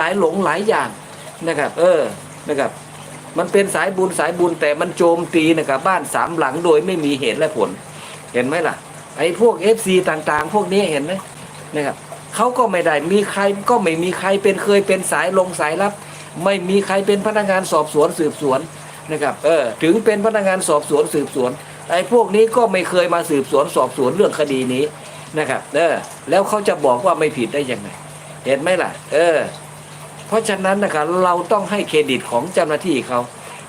สายหลงหลายอย่างนะครับ เออนะครับมันเป็นสายบุญสายบุญแต่มันโจมตีนะครับบ้านสามหลังโดยไม่มีเหตุและผล เห็นไหมล่ะ ไอ้พวก FC ต่างๆ พวกนี้เห็นไหมนะครับเขาก็ไม่ได้มีใครก็ไม่มีใครเป็นเคยเป็นสายลงสายลับ ไม่มีใครเป็นพนักงานสอบสวนสืบสวนนะครับเออถึงเป็นพนักงานสอบสวนสืบสวนไอ้พวกนี้ก็ไม่เคยมาสืบสวนสอบสวนเรื่องคดีนี้นะครับเออแล้วเขาจะบอกว่าไม่ผิดได้ยังไง เห็นไหมล่ะ เออ เพราะฉะนั้นนะครับเราต้องให้เครดิตของเจ้าหน้าที่เขา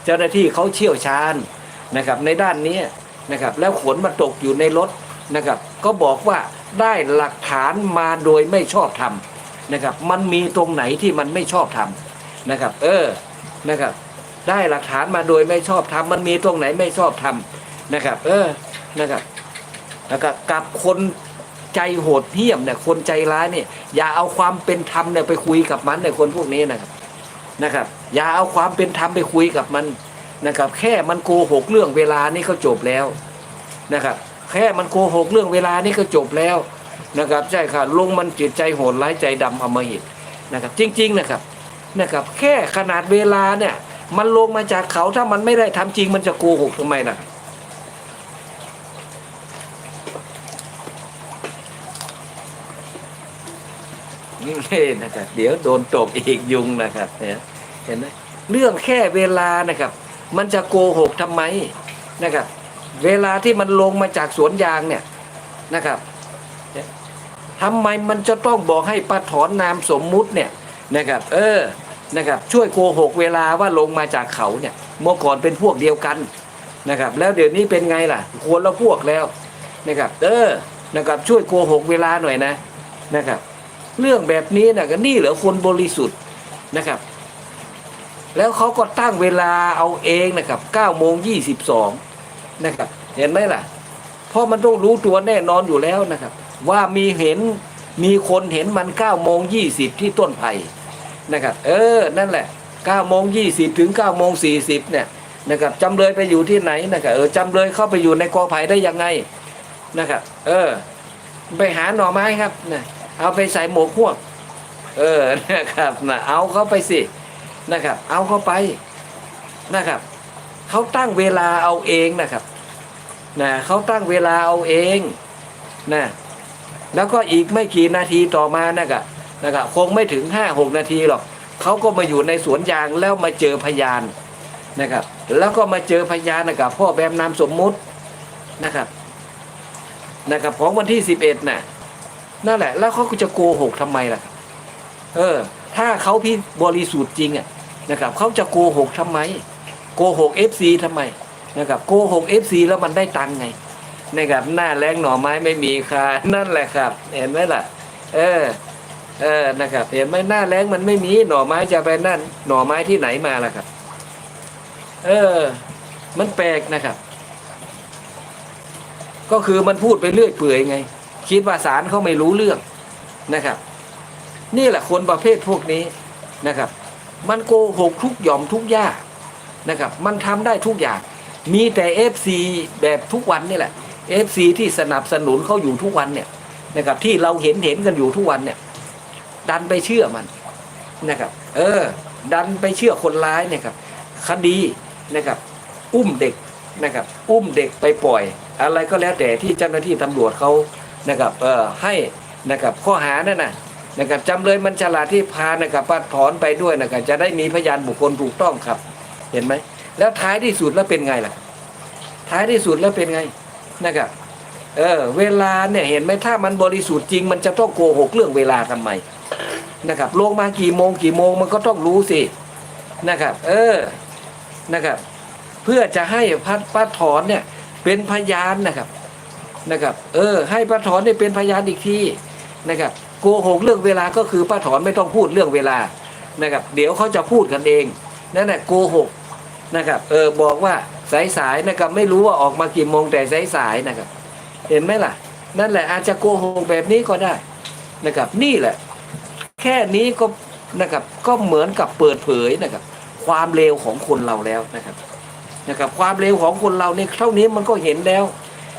เจ้าหน้าที่เขาเชี่ยวชาญนะครับในด้านนี้นะครับแล้วขนมาตกอยู่ในรถนะครับก็บอกว่าได้หลักฐานมาโดยไม่ชอบทำนะครับมันมีตรงไหนที่มันไม่ชอบทำนะครับเออนะครับได้หลักฐานมาโดยไม่ชอบทำมันมีตรงไหนไม่ชอบทำนะครับเออนะครับแล้วก็กับคน ใจโหดเหี้ยมเนี่ยคนใจร้ายเนี่ยอย่าเอาความเป็นธรรมเนี่ยไปคุยกับมันเนี่ยคนพวกนี้นะครับนะครับ อย่าเอาความเป็นธรรมไปคุยกับมันนะครับ แค่มันโกหกเรื่องเวลานี่ก็จบแล้วนะครับ แค่มันโกหกเรื่องเวลานี่ก็จบแล้วนะครับใช่ค่ะลงมันจิตใจโหดร้ายใจดำอมหิตนะครับ จริง ๆนะครับนะครับ แค่ขนาดเวลาเนี่ย มันลงมาจากเขาถ้ามันไม่ได้ทำจริงมันจะโกหกทำไมล่ะ นี่นะครับเดี๋ยวโดนตบอีกยุงนะครับเห็นไหมเรื่องแค่เวลานะครับ มันจะโกหกทำไมนะครับ เวลาที่มันลงมาจากสวนยางเนี่ยนะครับทำไมมันจะต้องบอกให้ป้าถอนนามสมมุติเนี่ยนะครับ เออนะครับ ช่วยโกหกเวลาว่าลงมาจากเขาเนี่ยเมื่อก่อนเป็นพวกเดียวกันนะครับ แล้วเดี๋ยวนี้เป็นไงล่ะคนละพวกแล้วนะครับ เออนะครับช่วยโกหกเวลาหน่อยนะนะครับ เรื่องแบบนี้นะก็นี่เหรอคนบริสุทธิ์นะครับ แล้วเขาก็ตั้งเวลาเอาเองนะครับ9โมง22นะครับ เห็นไหมล่ะ เพราะมันต้องรู้ตัวแน่นอนอยู่แล้วนะครับ ว่ามีเห็นมีคนเห็นมัน9โมง20ที่ต้นไผ่นะครับ เออ นั่นแหละ9โมง20ถึง9โมง40เนี่ยนะครับจำเลยไปอยู่ที่ไหนนะครับเออจำเลยเข้าไปอยู่ในกอไผ่ได้ยังไงนะครับ เออ ไปหาหน่อไม้ครับนะ เอาไปใส่หมวกพวก เออนะครับนะเอาเขาไปสินะครับ เอาเข้าไปนะครับเขาตั้งเวลาเอาเองนะครับนะเขาตั้งเวลาเอาเองนะแล้วก็อีกไม่กี่นาทีต่อมานะครับนะครับคงไม่ถึงห้าหกนาทีหรอกเขาก็มาอยู่ในสวนยางแล้วมาเจอพยานนะครับ แล้วก็มาเจอพยานนะครับพ่อแบมนามสมมุตินะครับนะครับของวันที่สิบเอ็ดน่ะ นั่นแหละ แล้วเขาจะโกหกทำไมล่ะ เออ ถ้าเขาพี่บริสุทธิ์จริงอะนะครับเขาจะโกหกทำไม โกหกเอฟซีทำไมนะครับโกหกเอฟซีแล้วมันได้ตังไงนะครับหน้าแรงหน่อไม้ไม่มีค่านั่นแหละครับ เห็นไหมล่ะ เออ เออนะครับ เห็นไหมหน้าแรงมันไม่มีหน่อไม้จะไปนั่น หน่อไม้ที่ไหนมาล่ะครับ เออ มันแปลกนะครับ ก็คือมันพูดไปเรื่อยเปื่อยไง คิดว่าศาลเขาไม่รู้เรื่องนะครับ นี่แหละคนประเภทพวกนี้นะครับ มันโกหกทุกหย่อมทุกย่านะครับ มันทำได้ทุกอย่าง มีแต่เอฟซีแบบทุกวันนี่แหละเอฟซีที่สนับสนุนเขาอยู่ทุกวันเนี่ยนะครับ ที่เราเห็นเห็นกันอยู่ทุกวันเนี่ย ดันไปเชื่อมันนะครับ เออ ดันไปเชื่อคนร้ายเนี่ยครับคดีนะครับ อุ้มเด็กนะครับ อุ้มเด็กไปปล่อย อะไรก็แล้วแต่ที่เจ้าหน้าที่ตำรวจเขา นะครับเออให้นะครับข้อหานั่นนะนะครับจำเลยมันฉลาดที่พานะครับปัดถอนไปด้วยนะครับจะได้มีพยานบุคคลถูกต้องครับ เห็นไหมแล้วท้ายที่สุดแล้วเป็นไงล่ะ ท้ายที่สุดแล้วเป็นไงนะครับเออเวลาเนี่ยเห็นไหมถ้ามันบริสุทธิ์จริง มันจะต้องโกหกเรื่องเวลาทำไมนะครับลงมากี่โมงกี่โมงมันก็ต้องรู้สินะครับ เออนะครับ เพื่อจะให้พัดป้าถอนเนี่ยเป็นพยานนะครับ นะครับ เออ ให้ป้าถอนเนี่ยเป็นพยานอีกทีนะครับโกหกเรื่องเวลาก็คือป้าถอนไม่ต้องพูดเรื่องเวลานะครับ เดี๋ยวเขาจะพูดกันเองนั่นแหละโกหกนะครับ เออบอกว่าสายสายๆนะครับไม่รู้ว่าออกมากี่โมงแต่สายสายๆนะครับ เห็นไหมล่ะ นั่นแหละอาจจะโกหกแบบนี้ก็ได้นะครับ นี่แหละ แค่นี้ก็นะครับก็เหมือนกับเปิดเผยนะครับ ความเลวของคนเราแล้วนะครับนะครับ ความเลวของคนเราเนี่ยเท่านี้มันก็เห็นแล้ว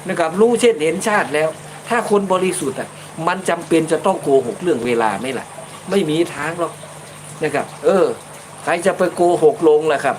นะครับรู้เช่นเห็นชาติแล้ว ถ้าคนบริสุทธิ์อะมันจำเป็นจะต้องโกหกเรื่องเวลาไหมล่ะ ไม่มีทางหรอกนะครับ เออ ใครจะไปโกหกลงล่ะครับ